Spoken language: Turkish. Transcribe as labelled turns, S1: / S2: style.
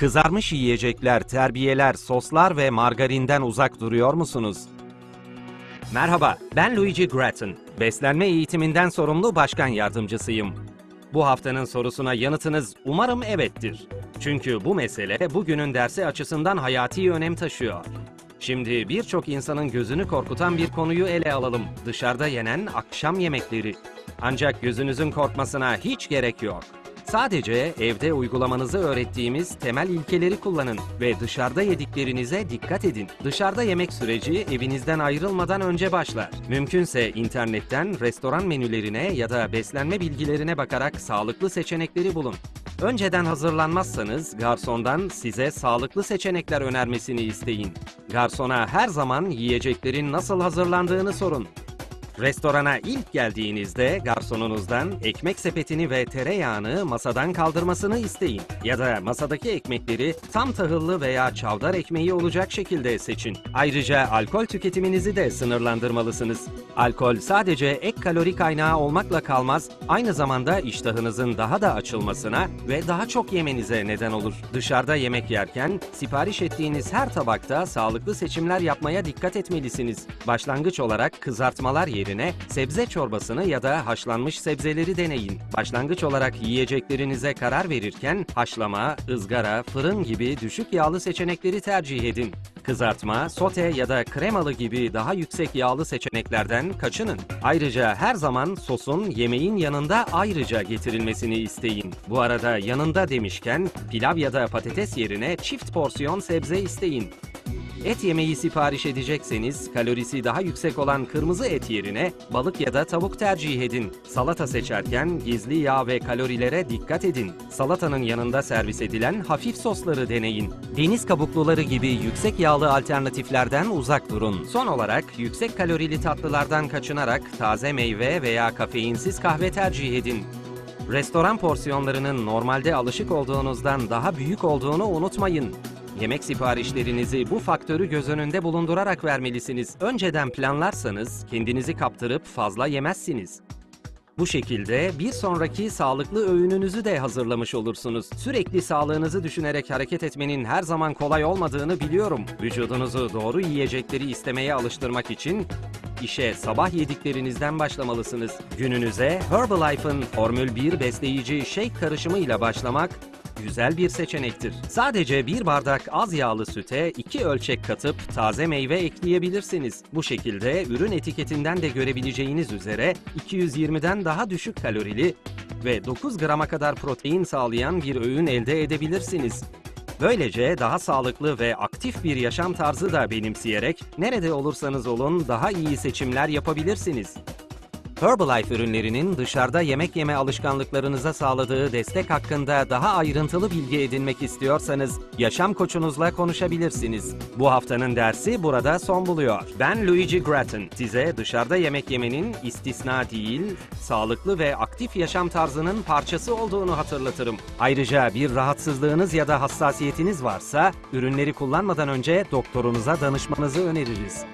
S1: Kızarmış yiyecekler, terbiyeler, soslar ve margarinden uzak duruyor musunuz? Merhaba, ben Luigi Gratton. Beslenme eğitiminden sorumlu başkan yardımcısıyım. Bu haftanın sorusuna yanıtınız umarım evettir. Çünkü bu mesele bugünün dersi açısından hayati önem taşıyor. Şimdi birçok insanın gözünü korkutan bir konuyu ele alalım. Dışarıda yenen akşam yemekleri. Ancak gözünüzün korkmasına hiç gerek yok. Sadece evde uygulamanızı öğrettiğimiz temel ilkeleri kullanın ve dışarıda yediklerinize dikkat edin. Dışarıda yemek süreci evinizden ayrılmadan önce başlar. Mümkünse internetten restoran menülerine ya da beslenme bilgilerine bakarak sağlıklı seçenekleri bulun. Önceden hazırlanmazsanız garsondan size sağlıklı seçenekler önermesini isteyin. Garsona her zaman yiyeceklerin nasıl hazırlandığını sorun. Restorana ilk geldiğinizde garsonunuzdan ekmek sepetini ve tereyağını masadan kaldırmasını isteyin. Ya da masadaki ekmekleri tam tahıllı veya çavdar ekmeği olacak şekilde seçin. Ayrıca alkol tüketiminizi de sınırlandırmalısınız. Alkol sadece ek kalori kaynağı olmakla kalmaz, aynı zamanda iştahınızın daha da açılmasına ve daha çok yemenize neden olur. Dışarıda yemek yerken sipariş ettiğiniz her tabakta sağlıklı seçimler yapmaya dikkat etmelisiniz. Başlangıç olarak kızartmalar yerine sebze çorbasını ya da haşlanmış sebzeleri deneyin. Başlangıç olarak yiyeceklerinize karar verirken haşlama, ızgara, fırın gibi düşük yağlı seçenekleri tercih edin. Kızartma, sote ya da kremalı gibi daha yüksek yağlı seçeneklerden kaçının. Ayrıca her zaman sosun yemeğin yanında ayrıca getirilmesini isteyin. Bu arada yanında demişken pilav ya da patates yerine çift porsiyon sebze isteyin. Et yemeği sipariş edecekseniz kalorisi daha yüksek olan kırmızı et yerine balık ya da tavuk tercih edin. Salata seçerken gizli yağ ve kalorilere dikkat edin. Salatanın yanında servis edilen hafif sosları deneyin. Deniz kabukluları gibi yüksek yağlı alternatiflerden uzak durun. Son olarak yüksek kalorili tatlılardan kaçınarak taze meyve veya kafeinsiz kahve tercih edin. Restoran porsiyonlarının normalde alışık olduğunuzdan daha büyük olduğunu unutmayın. Yemek siparişlerinizi bu faktörü göz önünde bulundurarak vermelisiniz. Önceden planlarsanız kendinizi kaptırıp fazla yemezsiniz. Bu şekilde bir sonraki sağlıklı öğününüzü de hazırlamış olursunuz. Sürekli sağlığınızı düşünerek hareket etmenin her zaman kolay olmadığını biliyorum. Vücudunuzu doğru yiyecekleri istemeye alıştırmak için işe sabah yediklerinizden başlamalısınız. Gününüze Herbalife'ın Formül 1 besleyici shake karışımıyla başlamak güzel bir seçenektir. Sadece bir bardak az yağlı süte iki ölçek katıp taze meyve ekleyebilirsiniz. Bu şekilde ürün etiketinden de görebileceğiniz üzere 220'den daha düşük kalorili ve 9 grama kadar protein sağlayan bir öğün elde edebilirsiniz. Böylece daha sağlıklı ve aktif bir yaşam tarzı da benimseyerek nerede olursanız olun daha iyi seçimler yapabilirsiniz. Herbalife ürünlerinin dışarıda yemek yeme alışkanlıklarınıza sağladığı destek hakkında daha ayrıntılı bilgi edinmek istiyorsanız yaşam koçunuzla konuşabilirsiniz. Bu haftanın dersi burada son buluyor. Ben Luigi Gratton. Size dışarıda yemek yemenin istisna değil, sağlıklı ve aktif yaşam tarzının parçası olduğunu hatırlatırım. Ayrıca bir rahatsızlığınız ya da hassasiyetiniz varsa ürünleri kullanmadan önce doktorunuza danışmanızı öneririz.